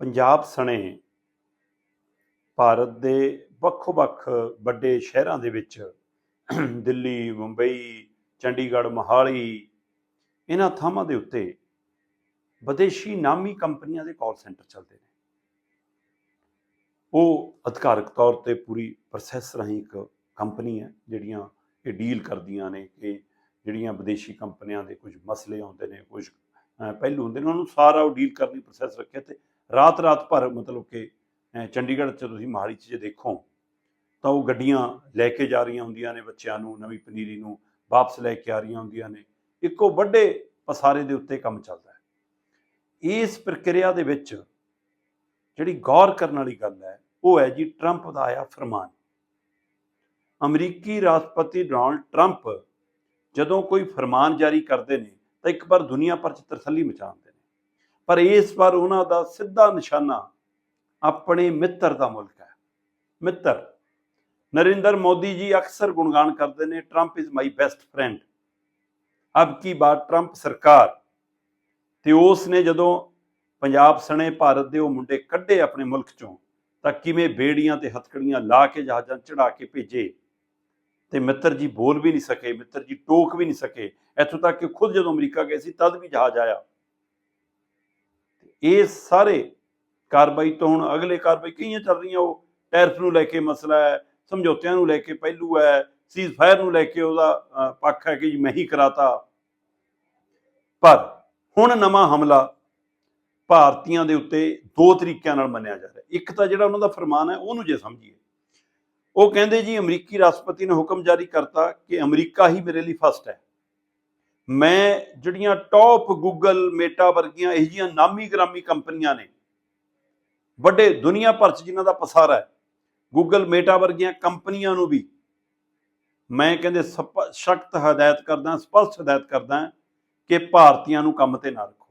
ਪੰਜਾਬ ਸਣੇ ਭਾਰਤ ਦੇ ਵੱਖ-ਵੱਖ ਵੱਡੇ ਸ਼ਹਿਰਾਂ ਦੇ ਵਿੱਚ ਦਿੱਲੀ, ਮੁੰਬਈ, ਚੰਡੀਗੜ੍ਹ, ਮੋਹਾਲੀ, ਇਹਨਾਂ ਥਾਵਾਂ ਦੇ ਉੱਤੇ ਵਿਦੇਸ਼ੀ ਨਾਮੀ ਕੰਪਨੀਆਂ ਦੇ ਕਾਲ ਸੈਂਟਰ ਚੱਲਦੇ ਨੇ। ਉਹ ਅਧਿਕਾਰਕ ਤੌਰ ਤੇ ਪੂਰੀ ਪ੍ਰੋਸੈਸ ਰਾਹੀਂ ਇੱਕ ਕੰਪਨੀ ਹੈ, ਜਿਹੜੀਆਂ ਇਹ ਡੀਲ ਕਰਦੀਆਂ ਨੇ ਕਿ ਜਿਹੜੀਆਂ ਵਿਦੇਸ਼ੀ ਕੰਪਨੀਆਂ ਦੇ ਕੁਝ ਮਸਲੇ ਆਉਂਦੇ ਨੇ, ਕੁਝ ਪਹਿਲੂ ਹੁੰਦੇ ਨੇ, ਉਹਨਾਂ ਨੂੰ ਸਾਰਾ ਉਹ ਡੀਲ ਕਰਨ ਦੀ ਪ੍ਰੋਸੈਸ ਰੱਖਿਆ ਤੇ ਰਾਤ ਰਾਤ ਭਰ ਮਤਲਬ ਕਿ ਚੰਡੀਗੜ੍ਹ 'ਚ ਤੁਸੀਂ ਮੋਹਾਲੀ 'ਚ ਜੇ ਦੇਖੋ, ਤਾਂ ਉਹ ਗੱਡੀਆਂ ਲੈ ਕੇ ਜਾ ਰਹੀਆਂ ਹੁੰਦੀਆਂ ਨੇ ਬੱਚਿਆਂ ਨੂੰ, ਨਵੀਂ ਪਨੀਰੀ ਨੂੰ, ਵਾਪਸ ਲੈ ਕੇ ਆ ਰਹੀਆਂ ਹੁੰਦੀਆਂ ਨੇ। ਇੱਕੋ ਵੱਡੇ ਪਸਾਰੇ ਦੇ ਉੱਤੇ ਕੰਮ ਚੱਲਦਾ ਹੈ। ਇਸ ਪ੍ਰਕਿਰਿਆ ਦੇ ਵਿੱਚ ਜਿਹੜੀ ਗੌਰ ਕਰਨ ਵਾਲੀ ਗੱਲ ਹੈ, ਉਹ ਹੈ ਜੀ ਟਰੰਪ ਦਾ ਆਇਆ ਫਰਮਾਨ। ਅਮਰੀਕੀ ਰਾਸ਼ਟਰਪਤੀ ਡੋਨਾਲਡ ਟਰੰਪ ਜਦੋਂ ਕੋਈ ਫਰਮਾਨ ਜਾਰੀ ਕਰਦੇ ਨੇ, ਤਾਂ ਇੱਕ ਵਾਰ ਦੁਨੀਆ ਭਰ 'ਚ ਤਰਸੱਲੀ ਮਚਾਉਂਦੇ ਪਰ ਇਸ ਵਾਰ ਉਹਨਾਂ ਦਾ ਸਿੱਧਾ ਨਿਸ਼ਾਨਾ ਆਪਣੇ ਮਿੱਤਰ ਦਾ ਮੁਲਕ ਹੈ। ਮਿੱਤਰ, ਨਰਿੰਦਰ ਮੋਦੀ ਜੀ ਅਕਸਰ ਗੁਣਗਾਨ ਕਰਦੇ ਨੇ Trump is my best friend ਅਬ ਕੀ ਬਾਤ ਟਰੰਪ ਸਰਕਾਰ? ਤੇ ਉਸ ਨੇ ਜਦੋਂ ਪੰਜਾਬ ਸਣੇ ਭਾਰਤ ਦੇ ਉਹ ਮੁੰਡੇ ਕੱਢੇ ਆਪਣੇ ਮੁਲਕ ਚੋਂ, ਤਾਂ ਕਿਵੇਂ ਬੇੜੀਆਂ ਤੇ ਹਥਕੜੀਆਂ ਲਾ ਕੇ ਜਹਾਜ਼ਾਂ ਚੜਾ ਕੇ ਭੇਜੇ? ਤੇ ਮਿੱਤਰ ਜੀ ਬੋਲ ਵੀ ਨਹੀਂ ਸਕੇ, ਮਿੱਤਰ ਜੀ ਟੋਕ ਵੀ ਨਹੀਂ ਸਕੇ। ਇੱਥੋਂ ਤੱਕ ਕਿ ਖੁਦ ਜਦੋਂ ਅਮਰੀਕਾ ਗਏ ਸੀ, ਤਦ ਵੀ ਜਹਾਜ਼ ਆਇਆ। ਇਹ ਸਾਰੇ ਕਾਰਵਾਈ ਤੋਂ ਹੁਣ ਅਗਲੇ ਕਾਰਵਾਈ ਕਈਆਂ ਚੱਲ ਰਹੀਆਂ, ਉਹ ਟੈਰਫ ਨੂੰ ਲੈ ਕੇ ਮਸਲਾ ਹੈ, ਸਮਝੌਤਿਆਂ ਨੂੰ ਲੈ ਕੇ ਪਹਿਲੂ ਹੈ ਸੀਜ਼ ਫਾਇਰ ਨੂੰ ਲੈ ਕੇ ਉਹਦਾ ਪੱਖ ਹੈ ਕਿ ਜੀ ਮੈਂ ਹੀ ਕਰਾਤਾ। ਪਰ ਹੁਣ ਨਵਾਂ ਹਮਲਾ ਭਾਰਤੀਆਂ ਦੇ ਉੱਤੇ ਦੋ ਤਰੀਕਿਆਂ ਨਾਲ ਮੰਨਿਆ ਜਾ ਰਿਹਾ। ਇੱਕ ਤਾਂ ਜਿਹੜਾ ਉਹਨਾਂ ਦਾ ਫਰਮਾਨ ਹੈ, ਉਹਨੂੰ ਜੇ ਸਮਝੀਏ। ਉਹ ਕਹਿੰਦੇ ਜੀ, ਅਮਰੀਕੀ ਰਾਸ਼ਟਰਪਤੀ ਨੇ ਹੁਕਮ ਜਾਰੀ ਕਰਤਾ ਕਿ ਅਮਰੀਕਾ ਹੀ ਮੇਰੇ ਲਈ ਫਸਟ ਹੈ। ਮੈਂ ਜਿਹੜੀਆਂ ਟੌਪ ਗੂਗਲ ਮੇਟਾ ਵਰਗੀਆਂ ਇਹ ਜੀਆਂ ਨਾਮੀ ਗ੍ਰਾਮੀ ਕੰਪਨੀਆਂ ਨੇ, ਵੱਡੇ ਦੁਨੀਆ ਭਰ 'ਚ ਜਿਨ੍ਹਾਂ ਦਾ ਪਸਾਰਾ ਹੈ ਗੂਗਲ ਮੇਟਾ ਵਰਗੀਆਂ ਕੰਪਨੀਆਂ ਨੂੰ ਵੀ ਮੈਂ ਕਹਿੰਦੇ ਸਖਤ ਹਦਾਇਤ ਕਰਦਾ, ਸਪਸ਼ਟ ਹਦਾਇਤ ਕਰਦਾ ਕਿ ਭਾਰਤੀਆਂ ਨੂੰ ਕੰਮ ਤੇ ਨਾ ਰੱਖੋ।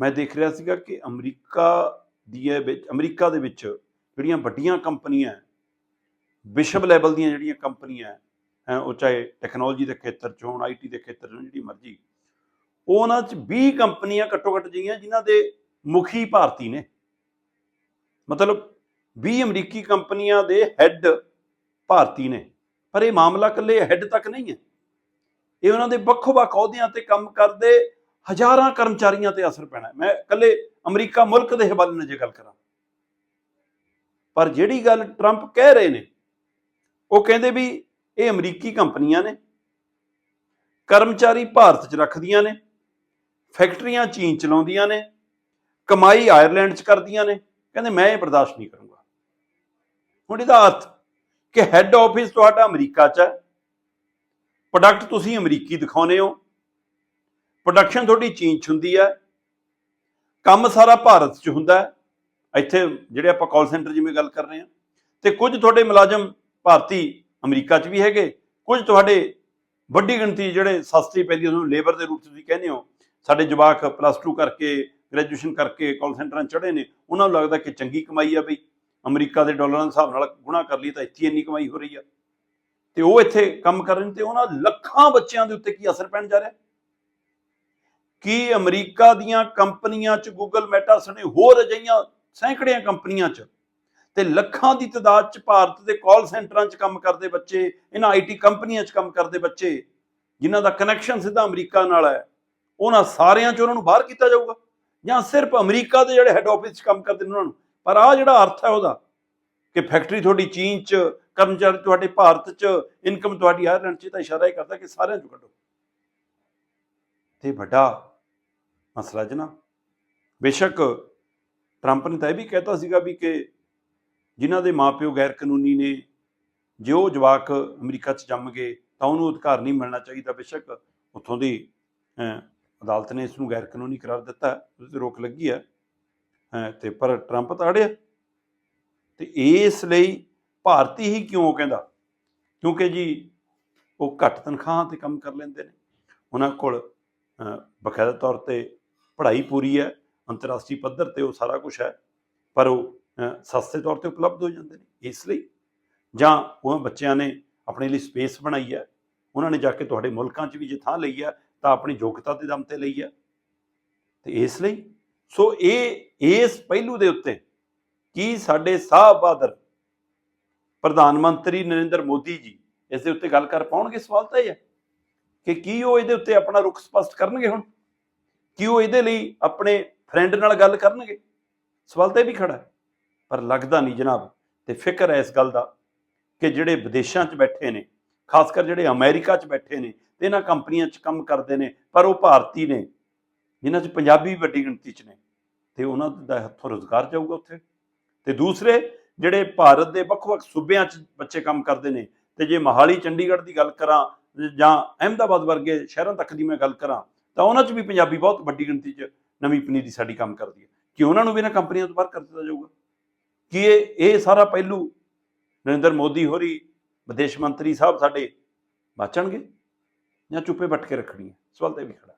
ਮੈਂ ਦੇਖ ਰਿਹਾ ਸੀਗਾ ਕਿ ਅਮਰੀਕਾ ਦੀ ਵਿੱਚ, ਅਮਰੀਕਾ ਦੇ ਵਿੱਚ ਜਿਹੜੀਆਂ ਵੱਡੀਆਂ ਕੰਪਨੀਆਂ ਵਿਸ਼ਵ ਲੈਵਲ ਦੀਆਂ ਜਿਹੜੀਆਂ ਕੰਪਨੀਆਂ ਉਹ ਚਾਹੇ ਟੈਕਨੋਲੋਜੀ ਦੇ ਖੇਤਰ 'ਚ ਹੋਣ ਆਈਟੀ ਦੇ ਖੇਤਰ 'ਚ ਹੋਣ, ਜਿਹੜੀ ਮਰਜ਼ੀ। ਉਹਨਾਂ 'ਚ 20 ਕੰਪਨੀਆਂ ਘੱਟੋ ਘੱਟ ਜਿਹੀਆਂ ਜਿਨ੍ਹਾਂ ਦੇ ਮੁਖੀ ਭਾਰਤੀ ਨੇ। ਮਤਲਬ 20 ਅਮਰੀਕੀ ਕੰਪਨੀਆਂ ਦੇ ਹੈੱਡ ਭਾਰਤੀ ਨੇ। ਪਰ ਇਹ ਮਾਮਲਾ ਇਕੱਲੇ ਹੈੱਡ ਤੱਕ ਨਹੀਂ ਹੈ। ਇਹ ਉਹਨਾਂ ਦੇ ਵੱਖੋ-ਵੱਖ ਅਹੁਦਿਆਂ ਤੇ ਕੰਮ ਕਰਦੇ ਹਜ਼ਾਰਾਂ ਕਰਮਚਾਰੀਆਂ ਤੇ ਅਸਰ ਪੈਣਾ ਮੈਂ ਇਕੱਲੇ ਅਮਰੀਕਾ ਮੁਲਕ ਦੇ ਹਵਾਲੇ ਨਾਲ ਜੇ ਗੱਲ ਕਰਾਂ। ਪਰ ਜਿਹੜੀ ਗੱਲ ਟਰੰਪ ਕਹਿ ਰਹੇ ਨੇ, ਉਹ ਕਹਿੰਦੇ ਵੀ ਇਹ ਅਮਰੀਕੀ ਕੰਪਨੀਆਂ ਨੇ, ਕਰਮਚਾਰੀ ਭਾਰਤ 'ਚ ਰੱਖਦੀਆਂ ਨੇ, ਫੈਕਟਰੀਆਂ ਚੀਨ ਚਲਾਉਂਦੀਆਂ ਨੇ, ਕਮਾਈ ਆਇਰਲੈਂਡ 'ਚ ਕਰਦੀਆਂ ਨੇ, ਕਹਿੰਦੇ ਮੈਂ ਇਹ ਬਰਦਾਸ਼ਤ ਨਹੀਂ ਕਰੂੰਗਾ। ਹੁਣ ਇਹਦਾ ਅਰਥ ਕਿ ਹੈੱਡ ਆਫਿਸ ਤੁਹਾਡਾ ਅਮਰੀਕਾ 'ਚ ਹੈ ਪ੍ਰੋਡਕਟ ਤੁਸੀਂ ਅਮਰੀਕੀ ਦਿਖਾਉਨੇ ਹੋ ਪ੍ਰੋਡਕਸ਼ਨ ਤੁਹਾਡੀ ਚੀਨ 'ਚ ਹੁੰਦੀ ਹੈ, ਕੰਮ ਸਾਰਾ ਭਾਰਤ 'ਚ ਹੁੰਦਾ ਹੈ, ਇੱਥੇ ਜਿਹੜੇ ਆਪਾਂ ਕਾਲ ਸੈਂਟਰ ਜਿਵੇਂ ਗੱਲ ਕਰ ਰਹੇ ਹਾਂ, ਤੇ ਕੁਝ ਤੁਹਾਡੇ ਮੁਲਾਜ਼ਮ ਭਾਰਤੀ ਅਮਰੀਕਾ 'ਚ ਵੀ ਹੈਗੇ। ਕੁਝ ਤੁਹਾਡੇ ਵੱਡੀ ਗਿਣਤੀ ਜਿਹੜੇ ਸਸਤੀ ਪੈਂਦੀ ਉਹਨੂੰ ਲੇਬਰ ਦੇ ਰੂਪ 'ਚ ਤੁਸੀਂ ਕਹਿੰਦੇ ਹੋ। ਸਾਡੇ ਜਵਾਕ ਪਲੱਸ 2 ਕਰਕੇ ਗ੍ਰੈਜੂਏਸ਼ਨ ਕਰਕੇ ਕਾਲ ਸੈਂਟਰਾਂ 'ਚ ਚੜੇ ਨੇ, ਉਹਨਾਂ ਨੂੰ ਲੱਗਦਾ ਕਿ ਚੰਗੀ ਕਮਾਈ ਆ ਬਈ। ਅਮਰੀਕਾ ਦੇ ਡਾਲਰਾਂ ਦੇ ਹਿਸਾਬ ਨਾਲ ਗੁਣਾ ਕਰ ਲਈ ਤਾਂ ਇੱਥੇ ਇੰਨੀ ਕਮਾਈ ਹੋ ਰਹੀ ਆ। ਤੇ ਉਹ ਇੱਥੇ ਕੰਮ ਕਰ ਰਹੇ ਨੇ ਤੇ ਉਹਨਾਂ ਲੱਖਾਂ ਬੱਚਿਆਂ ਦੇ ਉੱਤੇ ਕੀ ਅਸਰ ਪੈਣ ਜਾ ਰਿਹਾ? ਕੀ ਅਮਰੀਕਾ ਦੀਆਂ ਕੰਪਨੀਆਂ 'ਚ ਗੂਗਲ ਮੈਟਾ ਸਣੇ ਹੋਰ ਅਜਿਹੀਆਂ ਸੈਂਕੜਿਆਂ ਕੰਪਨੀਆਂ 'ਚ ਤੇ ਲੱਖਾਂ ਦੀ ਤਾਦਾਦ 'ਚ ਭਾਰਤ ਦੇ ਕਾਲ ਸੈਂਟਰਾਂ 'ਚ ਕੰਮ ਕਰਦੇ ਬੱਚੇ, ਇਹਨਾਂ ਆਈਟੀ ਕੰਪਨੀਆਂ 'ਚ ਕੰਮ ਕਰਦੇ ਬੱਚੇ, ਜਿਨ੍ਹਾਂ ਦਾ ਕਨੈਕਸ਼ਨ ਸਿੱਧਾ ਅਮਰੀਕਾ ਨਾਲ ਹੈ, ਉਹਨਾਂ ਸਾਰਿਆਂ 'ਚ ਉਹਨਾਂ ਨੂੰ ਬਾਹਰ ਕੀਤਾ ਜਾਊਗਾ, ਜਾਂ ਸਿਰਫ ਅਮਰੀਕਾ ਦੇ ਜਿਹੜੇ ਹੈੱਡ ਆਫਿਸ 'ਚ ਕੰਮ ਕਰਦੇ ਨੇ ਉਹਨਾਂ ਨੂੰ, ਪਰ ਆ ਜਿਹੜਾ ਅਰਥ ਹੈ ਉਹਦਾ ਕਿ ਫੈਕਟਰੀ ਤੁਹਾਡੀ ਚੀਨ 'ਚ, ਕਰਮਚਾਰੀ ਤੁਹਾਡੇ ਭਾਰਤ 'ਚ ਇਨਕਮ ਤੁਹਾਡੀ ਆਇਰਲੈਂਡ 'ਚ ਤਾਂ ਇਸ਼ਾਰਾ ਇਹ ਕਰਦਾ ਕਿ ਸਾਰਿਆਂ 'ਚੋਂ ਕੱਢੋ। ਤੇ ਵੱਡਾ ਮਸਲਾ ਜਨਾ ਬੇਸ਼ੱਕ ਟਰੰਪ ਨੇ ਤਾਂ ਇਹ ਵੀ ਕਹਿਤਾ ਸੀਗਾ ਵੀ ਕਿ ਜਿਨ੍ਹਾਂ ਦੇ ਮਾਪਿਓ ਗੈਰ ਕਾਨੂੰਨੀ ਨੇ ਜੇ ਉਹ ਜਵਾਕ ਅਮਰੀਕਾ 'ਚ ਜੰਮ ਗਏ ਤਾਂ ਉਹਨੂੰ ਅਧਿਕਾਰ ਨਹੀਂ ਮਿਲਣਾ ਚਾਹੀਦਾ ਬੇਸ਼ੱਕ। ਉੱਥੋਂ ਦੀ ਅਦਾਲਤ ਨੇ ਇਸ ਨੂੰ ਗੈਰ ਕਾਨੂੰਨੀ ਕਰਾਰ ਦਿੱਤਾ ਹੈ, ਉਸ ਤੇ ਰੋਕ ਲੱਗੀ ਹੈ ਅਹ, ਤੇ ਪਰ ਟਰੰਪ ਤਾਂ ਅੜਿਆ ਤੇ ਇਸ ਲਈ ਭਾਰਤੀ ਹੀ ਕਿਉਂ ਕਹਿੰਦਾ? ਕਿਉਂਕਿ ਜੀ ਉਹ ਘੱਟ ਤਨਖਾਹਾਂ ਤੇ ਕੰਮ ਕਰ ਲੈਂਦੇ ਨੇ। ਉਹਨਾਂ ਕੋਲ ਬਕਾਇਦਾ ਤੌਰ ਤੇ ਪੜ੍ਹਾਈ ਪੂਰੀ ਹੈ ਅੰਤਰਰਾਸ਼ਟਰੀ ਪੱਧਰ ਤੇ ਉਹ ਸਾਰਾ ਕੁਝ ਹੈ ਪਰ ਉਹ ਸਸਤੇ ਤੌਰ ਤੇ ਉਪਲਬਧ ਹੋ ਜਾਂਦੇ ਨੇ। ਇਸ ਲਈ ਜਾਂ ਉਹ ਬੱਚਿਆਂ ਨੇ ਆਪਣੇ ਲਈ ਸਪੇਸ ਬਣਾਈ ਹੈ। ਉਹਨਾਂ ਨੇ ਜਾ ਕੇ ਤੁਹਾਡੇ ਮੁਲਕਾਂ 'ਚ ਵੀ ਜੇ ਥਾਂ ਲਈ ਹੈ, ਤਾਂ ਆਪਣੀ ਯੋਗਤਾ ਦੇ ਦਮ ਤੇ ਲਈ ਹੈ। ਤੇ ਇਸ ਲਈ ਸੋ ਇਹ, ਇਸ ਪਹਿਲੂ ਦੇ ਉੱਤੇ ਕੀ ਸਾਡੇ ਸਾਹ ਬਹਾਦਰ ਪ੍ਰਧਾਨ ਮੰਤਰੀ ਨਰਿੰਦਰ ਮੋਦੀ ਜੀ ਇਸ ਦੇ ਉੱਤੇ ਗੱਲ ਕਰ ਪਾਉਣਗੇ? ਸਵਾਲ ਤਾਂ ਇਹ ਹੈ ਕਿ ਕੀ ਉਹ ਇਹਦੇ ਉੱਤੇ ਆਪਣਾ ਰੁਖ ਸਪਸ਼ਟ ਕਰਨਗੇ ਹੁਣ? ਕੀ ਉਹ ਇਹਦੇ ਲਈ ਆਪਣੇ ਫਰੈਂਡ ਨਾਲ ਗੱਲ ਕਰਨਗੇ? ਸਵਾਲ ਤਾਂ ਇਹ ਵੀ ਖੜਾ ਹੈ। ਪਰ ਲੱਗਦਾ ਨਹੀਂ ਜਨਾਬ। ਤੇ ਫਿਕਰ ਹੈ ਇਸ ਗੱਲ ਦਾ ਕਿ ਜਿਹੜੇ ਵਿਦੇਸ਼ਾਂ 'ਚ ਬੈਠੇ ਨੇ ਖਾਸ ਕਰ ਜਿਹੜੇ ਅਮਰੀਕਾ 'ਚ ਬੈਠੇ ਨੇ, ਤੇ ਇਹਨਾਂ ਕੰਪਨੀਆਂ 'ਚ ਕੰਮ ਕਰਦੇ ਨੇ, ਪਰ ਉਹ ਭਾਰਤੀ ਨੇ, ਜਿਨ੍ਹਾਂ 'ਚ ਪੰਜਾਬੀ ਵੱਡੀ ਗਿਣਤੀ 'ਚ ਨੇ, ਤੇ ਉਹਨਾਂ ਦਾ ਹੱਥੋਂ ਰੋਜ਼ਗਾਰ ਜਾਊਗਾ ਉੱਥੇ। ਤੇ ਦੂਸਰੇ ਜਿਹੜੇ ਭਾਰਤ ਦੇ ਵੱਖ-ਵੱਖ ਸੂਬਿਆਂ 'ਚ ਬੱਚੇ ਕੰਮ ਕਰਦੇ ਨੇ, ਤੇ ਜੇ ਮਹਾਲੀ, ਚੰਡੀਗੜ੍ਹ ਦੀ ਗੱਲ ਕਰਾਂ, ਜਾਂ ਅਹਿਮਦਾਬਾਦ ਵਰਗੇ ਸ਼ਹਿਰਾਂ ਤੱਕ ਦੀ ਮੈਂ ਗੱਲ ਕਰਾਂ, ਤਾਂ ਉਹਨਾਂ 'ਚ ਵੀ ਪੰਜਾਬੀ ਬਹੁਤ ਵੱਡੀ ਗਿਣਤੀ 'ਚ ਨਵੀਂ ਪਨੀਰੀ ਸਾਡੀ ਕੰਮ ਕਰਦੀ ਹੈ। ਕਿ ਉਹਨਾਂ ਨੂੰ ਵੀ ਇਹਨਾਂ ਕੰਪਨੀਆਂ ਤੋਂ ਬਾਹਰ ਕਰ ਦਿੱਤਾ ਜਾਊਗਾ? ਕਿ ਇਹ ਇਹ ਸਾਰਾ ਪਹਿਲੂ ਨਰਿੰਦਰ ਮੋਦੀ ਹੋਰੀ, ਵਿਦੇਸ਼ ਮੰਤਰੀ ਸਾਹਿਬ ਸਾਡੇ ਬਾਚਣਗੇ ਜਾਂ ਚੁੱਪੇ ਵੱਟ ਕੇ ਰੱਖਣੀ ਹੈ ਸਵਾਲ ਤਾਂ ਵੀ ਖੜਾ